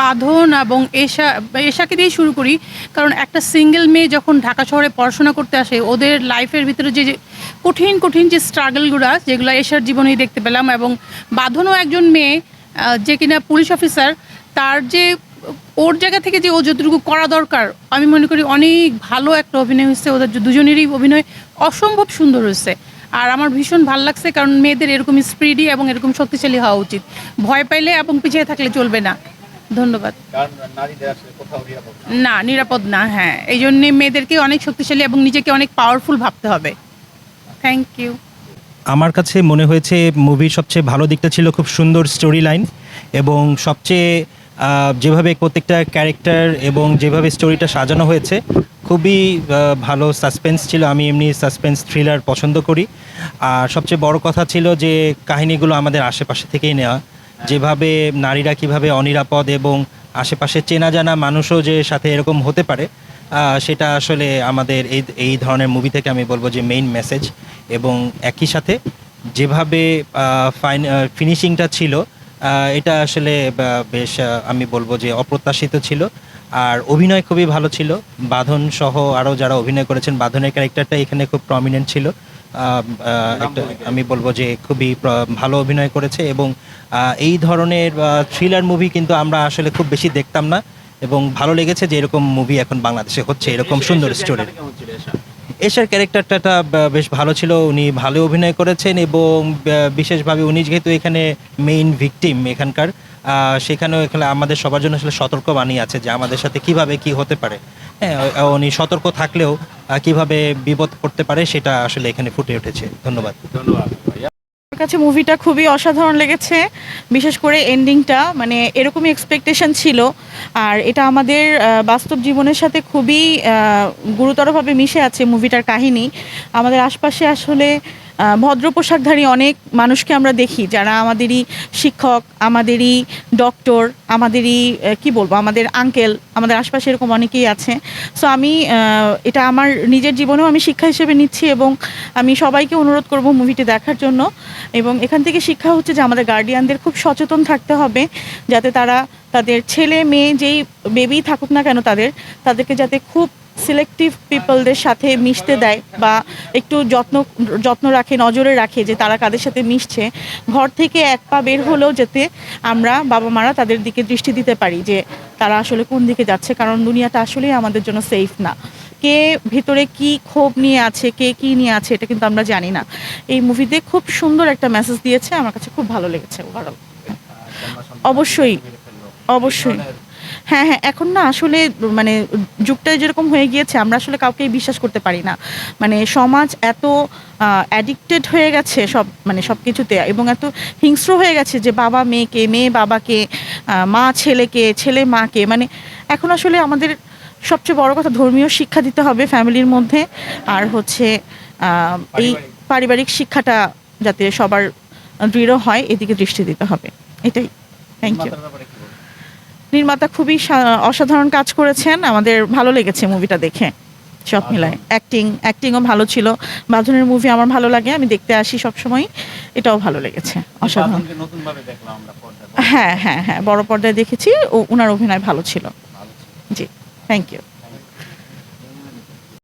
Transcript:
বাঁধন এবং এশা, এশাকে দিয়ে শুরু করি। কারণ একটা সিঙ্গেল মেয়ে যখন ঢাকা শহরে পড়াশোনা করতে আসে, ওদের লাইফের ভিতরে যে কঠিন কঠিন যে স্ট্রাগলগুলো যেগুলো এশার জীবনেই দেখতে পেলাম এবং বাঁধনও একজন মেয়ে যে কিনা পুলিশ অফিসার তার যে, ওর জায়গা থেকে যে ও যতটুকু করা দরকার, আমি মনে করি অনেক ভালো একটা অভিনয় হয়েছে। ওদের দুজনেরই অভিনয় অসম্ভব সুন্দর হয়েছে। আর আমার ভীষণ ভালো লাগছে কারণ মেয়েদের এরকম স্পিডি এবং এরকম শক্তিশালী হওয়া উচিত। ভয় পাইলে এবং পিছিয়ে থাকলে চলবে না। ধন্যবাদ। না। নিরাপদ না হ্যাঁ। এই জন্যে মেয়েদেরকে অনেক শক্তিশালী এবং নিজেকে অনেক পাওয়ারফুল ভাবতে হবে। থ্যাংক ইউ আমার কাছে মনে হয়েছে মুভির সবচেয়ে ভালো দিকটা ছিল খুব সুন্দর স্টোরি লাইন এবং সবচেয়ে যেভাবে প্রত্যেকটা ক্যারেক্টার এবং যেভাবে স্টোরিটা সাজানো হয়েছে খুবই ভালো সাসপেন্স ছিল। আমি এমনি সাসপেন্স থ্রিলার পছন্দ করি। আর সবচেয়ে বড় কথা ছিল যে কাহিনীগুলো আমাদের আশেপাশে থেকেই নেওয়া। যেভাবে নারীরা কীভাবে অনিরাপদ এবং আশেপাশে চেনা জানা মানুষও যে সাথে এরকম হতে পারে সেটা আসলে আমাদের এই এই ধরনের মুভি থেকে আমি বলব যে মেইন মেসেজ এবং একই সাথে যেভাবে ফাইন ফিনিশিংটা ছিল এটা আসলে বেশ আমি বলব যে অপ্রত্যাশিত ছিল। আর অভিনয় খুবই ভালো ছিল। বাঁধন সহ আরও যারা অভিনয় করেছেন, বাঁধনের ক্যারেক্টারটা এখানে খুব প্রমিনেন্ট ছিল। একটা আমি বলব যে খুবই ভালো অভিনয় করেছে এবং এই ধরনের থ্রিলার মুভি কিন্তু আমরা আসলে খুব বেশি দেখতাম না এবং ভালো লেগেছে যে এরকম মুভি এখন বাংলাদেশে হচ্ছে এরকম সুন্দর স্টোরি এশার ক্যারেক্টারটা বেশ ভালো ছিল উনি ভালো অভিনয় করেছেন এবং বিশেষভাবে উনি যেহেতু এখানে মেইন ভিকটিম এখানকার আহ, সেখানেও এখানে আমাদের সবার জন্য আসলে সতর্ক বাণী আছে যে আমাদের সাথে কীভাবে কি হতে পারে। হ্যাঁ উনি সতর্ক থাকলেও কীভাবে বিপদ করতে পারে সেটা আসলে এখানে ফুটে উঠেছে। ধন্যবাদ। ধন্যবাদ ভাইয়া। আমার কাছে মুভিটা খুবই অসাধারণ লেগেছে বিশেষ করে এন্ডিংটা মানে এরকমই এক্সপেকটেশন ছিল। আর এটা আমাদের বাস্তব জীবনের সাথে খুবই গুরুতরভাবে মিশে আছে মুভিটার কাহিনী। আমাদের আশপাশে আসলে ভদ্র পোশাকধারী অনেক মানুষকে আমরা দেখি যারা আমাদেরই শিক্ষক, আমাদেরই ডক্টর আমাদেরই কি বলব, আমাদের আঙ্কেল আমাদের আশপাশে এরকম অনেকেই আছে। সো আমি এটা আমার নিজের জীবনেও আমি শিক্ষা হিসেবে নিচ্ছি এবং আমি সবাইকে অনুরোধ করব মুভিটি দেখার জন্য। এবং এখান থেকে শিক্ষা হচ্ছে যে আমাদের গার্ডিয়ানদের খুব সচেতন থাকতে হবে যাতে তারা তাদের ছেলে, মেয়ে, যেই বেবি থাকুক না কেন তাদের, তাদেরকে যাতে খুব সিলেক্টিভ পিপলদের সাথে মিশতে দেয় বা একটু যত্ন যত্ন রাখে নজরে রাখে যে তারা কাদের সাথে মিশছে। ঘর থেকে এক পা বের হলেও যাতে আমরা বাবা মারা তাদের দিকে দৃষ্টি দিতে পারি যে তারা আসলে কোন দিকে যাচ্ছে কারণ দুনিয়াটা আসলেই আমাদের জন্য সেফ না। কে ভিতরে কি ক্ষোভ নিয়ে আছে কে কি নিয়ে আছে এটা কিন্তু আমরা জানি না। এই মুভিতে খুব সুন্দর একটা মেসেজ দিয়েছে আমার কাছে খুব ভালো লেগেছে ওভারঅল অবশ্যই অবশ্যই। হ্যাঁ হ্যাঁ এখন না আসলে মানে যুগটা যেরকম হয়ে গিয়েছে আমরা আসলে কাউকেই বিশ্বাস করতে পারি না। মানে সমাজ এত অ্যাডিক্টেড হয়ে গেছে সব মানে সব কিছুতে এবং এত হিংস্র হয়ে গেছে যে বাবা মেয়েকে মেয়ে বাবাকে মা ছেলেকে ছেলে মাকে মানে এখন আসলে আমাদের সবচেয়ে বড় কথা ধর্মীয় শিক্ষা দিতে হবে ফ্যামিলির মধ্যে। আর হচ্ছে এই পারিবারিক। শিক্ষাটা যাতে সবার দৃঢ় হয় এদিকে দৃষ্টি দিতে হবে। এটাই। থ্যাংক ইউ নির্মাতা খুবই অসাধারণ কাজ করেছেন। আমাদের ভালো লেগেছে মুভিটা দেখে। সব মিলায় অ্যাক্টিং অ্যাক্টিংও ভালো ছিল। বাঁধনের মুভি আমার ভালো লাগে আমি দেখতে আসি সব সময় এটাও ভালো লেগেছে অসাধারণ। হ্যাঁ হ্যাঁ হ্যাঁ বড় পর্দায় দেখেছি। ও ওনার অভিনয় ভালো ছিল। জি থ্যাংক ইউ